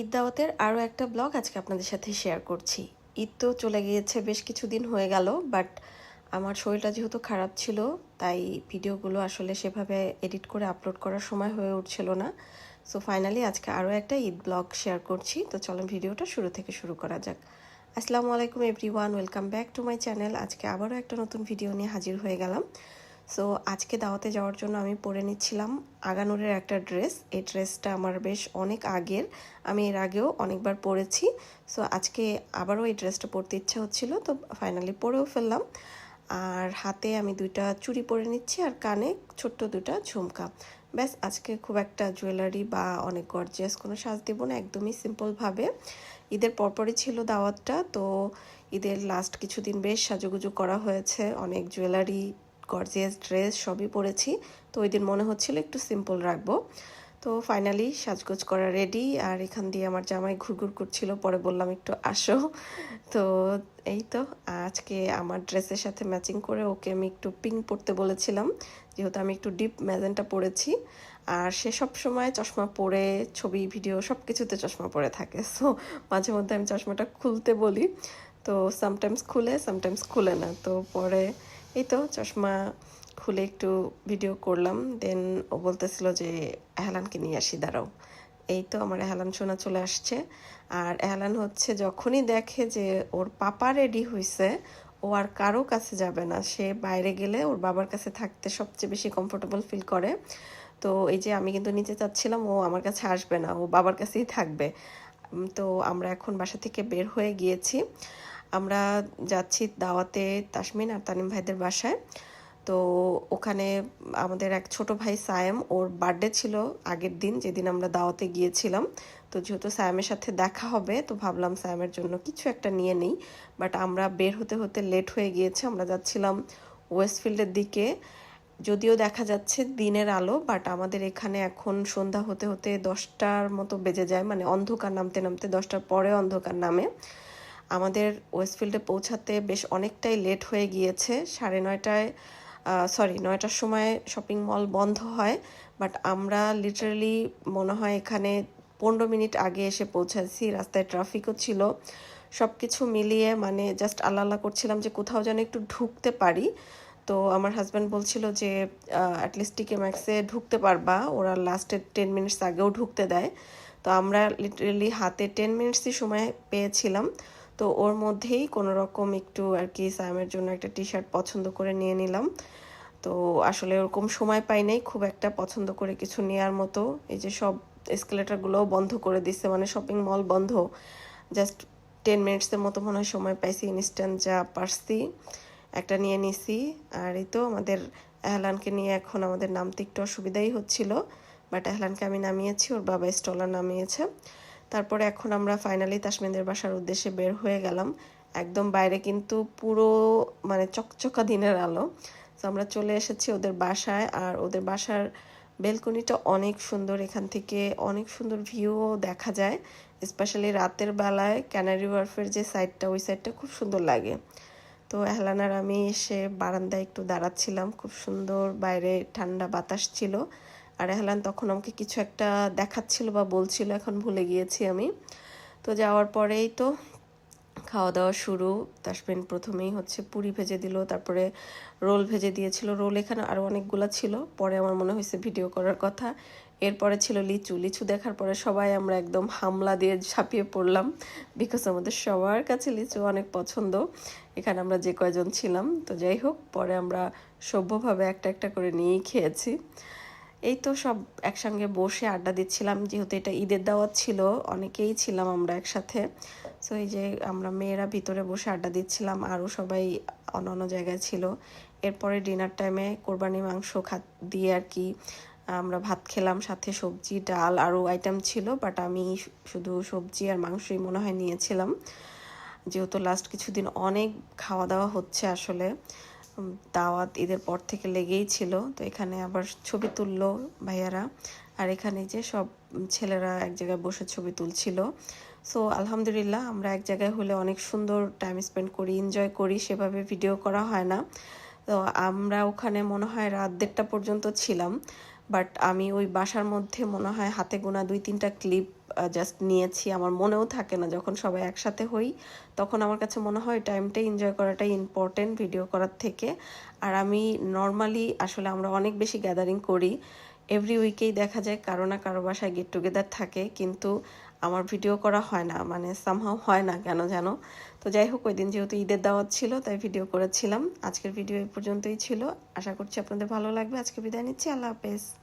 ঈদ দাওয়াতের আরও একটা ব্লগ আজকে আপনাদের সাথে শেয়ার করছি। ঈদ তো চলে গিয়েছে, বেশ কিছুদিন হয়ে গেল, বাট আমার শরীরটা যেহেতু খারাপ ছিল, তাই ভিডিওগুলো আসলে সেভাবে এডিট করে আপলোড করার সময় হয়ে উঠছিল না। সো ফাইনালি আজকে আরও একটা ঈদ ব্লগ শেয়ার করছি, তো চলেন ভিডিওটা শুরু থেকে শুরু করা যাক। আসসালামু আলাইকুম everyone, welcome back to my channel. আজকে আবারও একটা নতুন ভিডিও নিয়ে হাজির হয়ে গেলাম। সো আজকে দাওয়াতে যাওয়ার জন্য আমি পরে নিচ্ছিলাম আগানুরের একটা ড্রেস। এই ড্রেসটা আমার বেশ অনেক আগের। আমি এর আগেও অনেকবার পরেছি। সো আজকে আবারও এই ড্রেসটা পরতে ইচ্ছা হচ্ছিল, তো ফাইনালি পরেও ফেললাম। আর হাতে আমি দুইটা চুড়ি পরে নিচ্ছি আর কানে ছোট্ট দুটা ঝুমকা। ব্যাস, আজকে খুব একটা জুয়েলারি বা অনেক গর্জিয়াস কোনো সাজ দেব না, একদমই সিম্পলভাবে ঈদের পরপরই ছিল দাওয়াতটা, তো ঈদের লাস্ট কিছুদিন বেশ সাজুগুজু করা হয়েছে। অনেক জুয়েলারি গর্জিয়াস ড্রেস সবই পরেছি। তো ওই দিন মনে হচ্ছিল একটু সিম্পল রাখব। তো ফাইনালি সাজগোজ করা রেডি আর এখান দিয়ে আমার জামাই ঘুরঘুর করছিল, পরে বললাম একটু আসো। তো এই তো, আজকে আমার ড্রেসের সাথে ম্যাচিং করে ওকে আমি একটু পিঙ্ক পরতে বলেছিলাম। যেহেতু আমি একটু ডিপ ম্যাজেন্টা পরেছি। আর সে সব সময় চশমা পরে, ছবি ভিডিও সব কিছুতে চশমা পরে থাকে। সো মাঝে মধ্যে আমি চশমাটা খুলতে বলি। তো সামটাইমস খুলে সামটাইমস খুলে না। তো পরে এই তো চশমা খুলে একটু ভিডিও করলাম দেন ও বলতেছিল যে এহালানকে নিয়ে আসি, দাঁড়াও। এই তো আমার এহালান শোনা চলে আসছে। আর এহালান হচ্ছে যখনই দেখে যে ওর পাপা রেডি হয়েছে ও আর কারও কাছে যাবে না। সে বাইরে গেলে ওর বাবার কাছে থাকতে সবচেয়ে বেশি কমফোর্টেবল ফিল করে। তো এই যে আমি কিন্তু নিচে চাচ্ছিলাম ও আমার কাছে আসবে না, ও বাবার কাছেই থাকবে। তো আমরা এখন বাসা থেকে বের হয়ে গিয়েছি। আমরা যাচ্ছি দাওয়াতে তাসমিন আর তানিম ভাইদের বাসায়। তো ওখানে আমাদের এক ছোট ভাই সায়েম, ওর বার্থডে ছিল আগের দিন, যেদিন আমরা দাওয়াতে গিয়েছিলাম। তো যেহেতু সায়েমের সাথে দেখা হবে, তো ভাবলাম সায়েমের জন্য কিছু একটা নিয়ে নিই। বাট আমরা বের হতে হতে লেট হয়ে গিয়েছে, আমরা যাচ্ছিলাম ওয়েস্টফিল্ডের দিকে। যদিও দেখা যাচ্ছে দিনের আলো, বাট আমাদের এখানে এখন সন্ধ্যা হতে হতে দশটার মতো বেজে যায় মানে অন্ধকার নামতে নামতে দশটার পরে অন্ধকার নামে। আমাদের ওয়েস্টফিল্ডে পৌঁছাতে বেশ অনেকটাই লেট হয়ে গিয়েছে। সাড়ে নয়টায় সরি নয়টার সময় শপিং মল বন্ধ হয় বাট আমরা লিটারালি মনে হয় এখানে পনেরো মিনিট আগে এসে পৌঁছাচ্ছি রাস্তায় ট্রাফিকও ছিল। সব কিছু মিলিয়ে মানে জাস্ট আল্লাহ আল্লাহ করছিলাম যে কোথাও যেন একটু ঢুকতে পারি। তো আমার হাজব্যান্ড বলছিল যে অ্যাটলিস্ট টিকে ম্যাক্সে ঢুকতে পারবা, ওরা লাস্টের টেন মিনিটস আগেও ঢুকতে দেয়। তো আমরা লিটারেলি হাতে টেন মিনিটসই সময় পেয়েছিলাম। তো ওর মধ্যেই কোনো রকম একটু আর কি সায়ামের জন্য একটা টি শার্ট পছন্দ করে নিয়ে নিলাম। তো আসলে ওরকম সময় পাই নাই, খুব একটা পছন্দ করে কিছু নেওয়ার মতো। এই যে সব এসকেলেটারগুলোও বন্ধ করে দিচ্ছে মানে শপিং মল বন্ধ। জাস্ট টেন মিনিটসের মতো মনে হয় সময় পাইছি ইনস্ট্যান্ট যা পারছি, একটা নিয়ে নিছি। আর এই তো আমাদের এহলানকে নিয়ে এখন আমাদের নামতে একটু অসুবিধাই হচ্ছিল বাট এহলানকে আমি নামিয়েছি, ওর বাবা স্টলার নামিয়েছে। তারপরে এখন আমরা ফাইনালি তাসমিনদের বাসার উদ্দেশ্যে বের হয়ে গেলাম। একদম বাইরে কিন্তু পুরো মানে চকচকা দিনের আলো। তো আমরা চলে এসেছি ওদের বাসায় আর ওদের বাসার বেলকনিটা অনেক সুন্দর। এখান থেকে অনেক সুন্দর ভিউও দেখা যায়। স্পেশালি রাতের বেলায় ক্যানারি ওয়ার্ফের যে সাইডটা ওই সাইডটা খুব সুন্দর লাগে। তো এহলানার আমি এসে বারান্দায় একটু দাঁড়াচ্ছিলাম। খুব সুন্দর বাইরে ঠান্ডা বাতাস ছিল। আর এহলান তখন আমাকে কিছু একটা দেখাচ্ছিল বা বলছিল, এখন ভুলে গিয়েছি আমি। তো যাওয়ার পরেই তো খাওয়া দাওয়া শুরু। তাসবিন প্রথমেই হচ্ছে পুরি ভেজে দিল, তারপরে রোল ভেজে দিয়েছিল। রোল এখানে আরও অনেকগুলো ছিল, পরে আমার মনে হয়েছে ভিডিও করার কথা। এরপরে ছিল লিচু। লিচু দেখার পরে সবাই আমরা একদম হামলা দিয়ে ঝাঁপিয়ে পড়লাম বিকজ আমাদের সবার কাছে লিচু অনেক পছন্দ। এখানে আমরা যে কয়জন ছিলাম। তো যাই হোক, পরে আমরা সভ্যভাবে একটা একটা করে নিয়েই খেয়েছি। এই তো সব একসঙ্গে বসে আড্ডা দিচ্ছিলাম, যেহেতু এটা ঈদের দাওয়াত ছিল, অনেকেই ছিলাম আমরা একসাথে। সো এই যে আমরা মেয়েরা ভিতরে বসে আড্ডা দিচ্ছিলাম, আরও সবাই অন্য অন্য জায়গায় ছিল। এরপরে ডিনার টাইমে কোরবানি মাংস খাত দিয়ে আর কি, আমরা ভাত খেলাম, সাথে সবজি, ডাল আরও আইটেম ছিল বাট আমি শুধু সবজি আর মাংসই মনে হয় নিয়েছিলাম। যেহেতু লাস্ট কিছুদিন অনেক খাওয়া দাওয়া হচ্ছে আসলে। দাওয়াত ঈদের পর থেকে লেগেই ছিল। তো এখানে আবার ছবি তুললো ভাইয়ারা। আর এখানে যে সব ছেলেরা এক জায়গায় বসে ছবি তুলছিল। সো, আলহামদুলিল্লাহ আমরা এক জায়গায় হলে অনেক সুন্দর টাইম স্পেন্ড করি এনজয় করি, সেভাবে ভিডিও করা হয় না। তো আমরা ওখানে মনে হয় রাত দেড়টা পর্যন্ত ছিলাম। বাট আমি ওই বাসার মধ্যে মনে হয় হাতে গোনা দুই তিনটা ক্লিপ জাস্ট নিয়েছি। আমার মনেও থাকে না যখন সবাই একসাথে হই, তখন আমার কাছে মনে হয় টাইমটা এনজয় করাটাই ইম্পর্টেন্ট ভিডিও করার থেকে। আর আমি নর্মালি আসলে আমরা অনেক বেশি গ্যাদারিং করি। এভরি উইকেই দেখা যায় কারও না কারও বাসায় গেট টুগেদার থাকে। কিন্তু আমার ভিডিও করা হয় না মানে সামহাও হয় না কেন যেন। তো যাই হোক, ওই দিন যেহেতু ঈদের দাওয়াত ছিল, তাই ভিডিও করেছিলাম। আজকের ভিডিও এই পর্যন্তই ছিল। আশা করছি আপনাদের ভালো লাগবে। আজকে বিদায় নিচ্ছি। আল্লাহ হাফেজ।